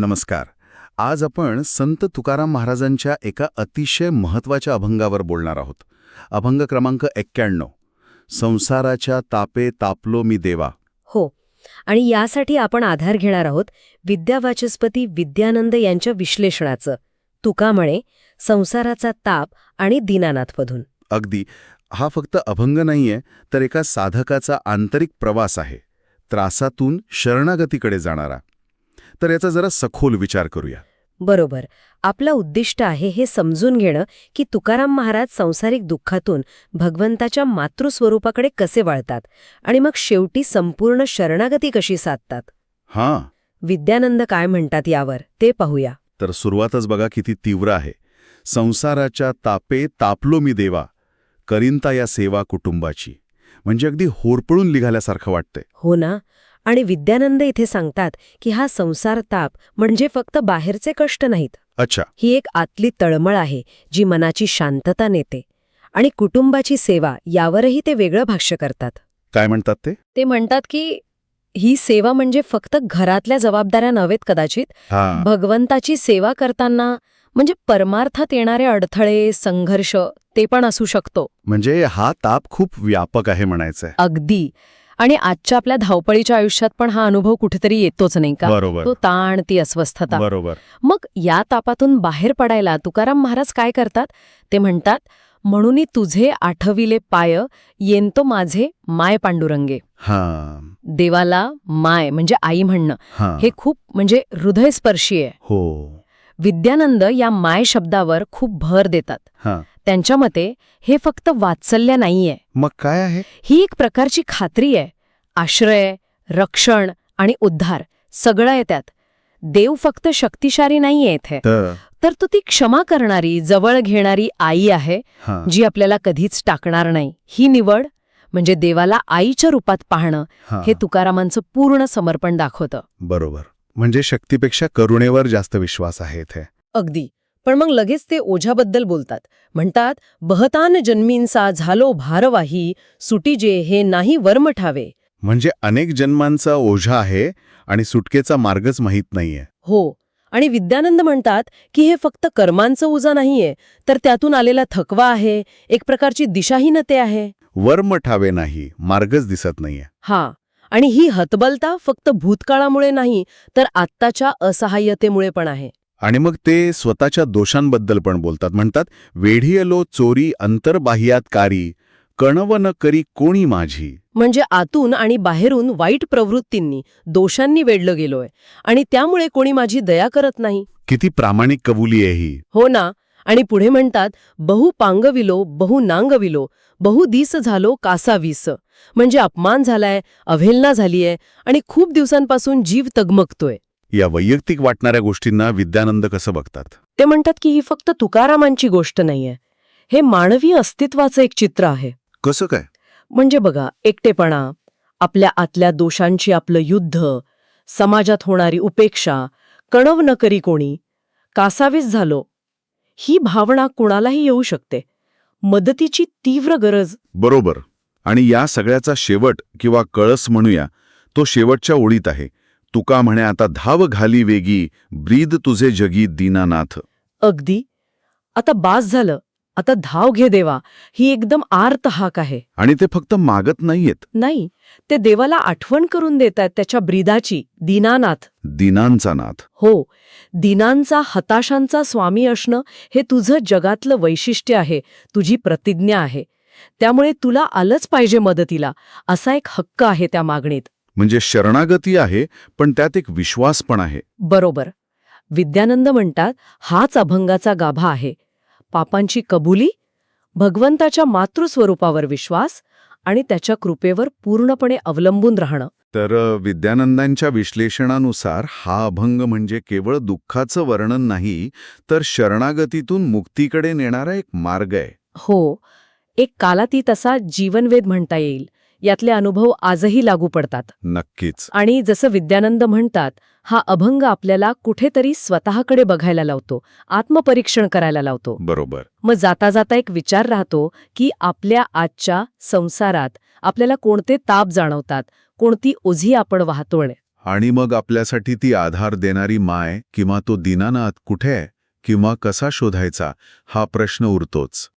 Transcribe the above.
नमस्कार. आज आपण संत तुकाराम महाराजांच्या एका अतिशय महत्त्वाच्या अभंगावर बोलणार आहोत. अभंग क्रमांक एक्क्याण्णव. संसाराच्या तापे तापलो मी देवा. हो. आणि यासाठी आपण आधार घेणार आहोत विद्यावाचस्पती विद्यानंद यांच्या विश्लेषणाचं. तुका म्हणे संसाराचा ताप आणि दीनानाथमधून अगदी. हा फक्त अभंग नाहीये तर एका साधकाचा आंतरिक प्रवास आहे. त्रासातून शरणागतीकडे जाणारा. तर याचा जरा सखोल विचार करूया. बरोबर. आपलं उद्दिष्ट आहे हे समजून घेणं की तुकाराम महाराज संसारिक दुःखातून भगवंताच्या मातृस्वरूपाकडे कसे वळतात आणि मग शेवटी संपूर्ण शरणागती कशी साधतात? हां. विद्यानंद काय म्हणतात यावर ते पाहूया. तर सुरुवातच बघा किती तीव्र आहे. संसाराच्या तापे तापलो मी देवा करीनता या सेवा कुटुंबाची. म्हणजे अगदी होरपळून निघाल्यासारखं वाटतंय. हो ना. आणि विद्यानंद इथे सांगतात की हा संसार ताप म्हणजे फक्त बाहेरचे कष्ट नाहीत. अच्छा. ही एक आतली तळमळ आहे जी मनाची शांतता नेते आणि कुटुंबाची सेवा यावरही ते वेगळं भाष्य करतात. काय म्हणतात ते? ते म्हणतात की ही सेवा म्हणजे फक्त घरातल्या जबाबदाऱ्या नव्हेत कदाचित. हा. भगवंताची सेवा करताना म्हणजे परमार्थात येणारे अडथळे संघर्ष ते पण असू शकतो. म्हणजे हा ताप खूप व्यापक आहे म्हणायचंय. अगदी. आणि आजच्या आपल्या धावपळीच्या आयुष्यात पण हा अनुभव कुठेतरी येतोच नाही का? बरोबर. तो ताण ती अस्वस्थता. बरोबर. मग या तापातून बाहेर पडायला तुकाराम महाराज काय करतात? ते म्हणतात म्हणून तुझे आठविले पाय येनतो माझे माय पांडुरंगे. हा. देवाला माय म्हणजे आई म्हणणं. हा. हे खूप म्हणजे हृदयस्पर्शी आहे. हो. विद्यानंद या माय शब्दावर खूप भर देतात. त्यांच्या मते हे फक्त वात्सल्य नाहीये. मग काय आहे? ही एक प्रकारची खात्री आहे. आश्रय रक्षण आणि उद्धार सगळं आहे त्यात. देव फक्त शक्तिशाली नाहीये इथे. तर तर तो ती क्षमा करणारी जवळ घेणारी आई आहे हा. जी आपल्याला कधीच टाकणार नाही. ही निवड म्हणजे देवाला आईच्या रूपात पाहणं हा. हे तुकारामांचं पूर्ण समर्पण दाखवतं. बरोबर. म्हणजे शक्तीपेक्षा करुणेवर जास्त विश्वास आहे इथे. अगदी. पण मग लगेच ते ओझ्याबद्दल बोलतात. म्हणतात बहतान जन्मींचा झालो भारवाही सुटीजे हे नाही वर्म ठावे. म्हणजे अनेक जन्मांचा ओझा आहे आणि सुटकेचा मार्गच माहीत नाहीये. हो. आणि विद्यानंद म्हणतात की हे फक्त कर्मांचं उजा नाहीये तर त्यातून आलेला थकवा आहे एक प्रकारची दिशाहीनते आहे. वर्म ठावे नाही मार्गच दिसत नाहीये. हा. आणि ही हतबलता फक्त भूतकाळामुळे नाही तर आत्ताच्या असहाय्यतेमुळे पण आहे. आणि मग ते स्वतःच्या दोषांबद्दल पण बोलतात. म्हणतात वेढियलो चोरी अंतर्बाह्यात कारी कणव न करी कोणी माझी. म्हणजे आतून आणि बाहेरून वाईट प्रवृत्तींनी दोषांनी वेढलं गेलोय. आणि त्यामुळे कोणी माझी दया करत नाही? किती प्रामाणिक कबुली आहे ही. हो ना. आणि पुढे म्हणतात बहु पांगविलो बहु नांगविलो बहु दिस झालो कासा वीस. म्हणजे अपमान झालाय अवहेलना झालीय आणि खूप दिवसांपासून जीव तगमगतोय. या वैयक्तिक वाटणाऱ्या गोष्टींना विद्यानंद कसं बघतात? ते म्हणतात की ही फक्त तुकारामांची गोष्ट नाहीये. हे मानवी अस्तित्वाचं एक चित्र आहे. कसं काय? म्हणजे बघा एकटेपणा आपल्या आतल्या दोषांची आपलं युद्ध समाजात होणारी उपेक्षा कणव न करी कोणी कासावीस झालो ही भावना कुणालाही येऊ शकते. मदतीची तीव्र गरज. बरोबर. आणि या सगळ्याचा शेवट किंवा कळस म्हणूया तो शेवटच्या ओळीत आहे. तुका म्हणे आता धाव घाली वेगी ब्रीद तुझे जगी दीनानाथ. अगदी. आता बास झालं. आता धाव घे देवा. ही एकदम आर्त हाक आहे. आणि ते फक्त मागत नाहीयेत. नाही. ते देवाला आठवण करून देत आहेत त्याच्या ब्रीदाची दीनानाथ. दिनांचा नाथ. हो. दिनांचा हताशांचा स्वामी असणं हे तुझं जगातलं वैशिष्ट्य आहे. तुझी प्रतिज्ञा आहे. त्यामुळे तुला आलंच पाहिजे मदतीला. असा एक हक्क आहे त्या मागणीत. म्हणजे शरणागती आहे पण त्यात एक विश्वास पण आहे. बरोबर. विद्यानंद म्हणतात हाच अभंगाचा गाभा आहे. पापांची कबुली भगवंताच्या मातृस्वरूपावर विश्वास आणि त्याच्या कृपेवर पूर्णपणे अवलंबून राहणं. तर विद्यानंदांच्या विश्लेषणानुसार हा अभंग म्हणजे केवळ दुःखाचं वर्णन नाही तर शरणागतीतून मुक्तीकडे नेणारा एक मार्ग आहे. हो. एक कालातीत असा जीवनवेद म्हणता येईल. यातले अनुभव आजही लागू पडतात. नक्कीच. आणि जसं विद्यानंद म्हणतात हा अभंग आपल्याला कुठेतरी स्वतःकडे बघायला लावतो आत्मपरीक्षण करायला लावतो. बरोबर. मग जाता जाता एक विचार राहतो की आपल्या आजच्या संसारात आपल्याला कोणते ताप जाणवतात कोणती ओझी आपण वाहतोय. आणि मग आपल्यासाठी ती आधार देणारी माय किंवा तो दीनानाथ कुठे किंवा कसा शोधायचा हा प्रश्न उरतोच.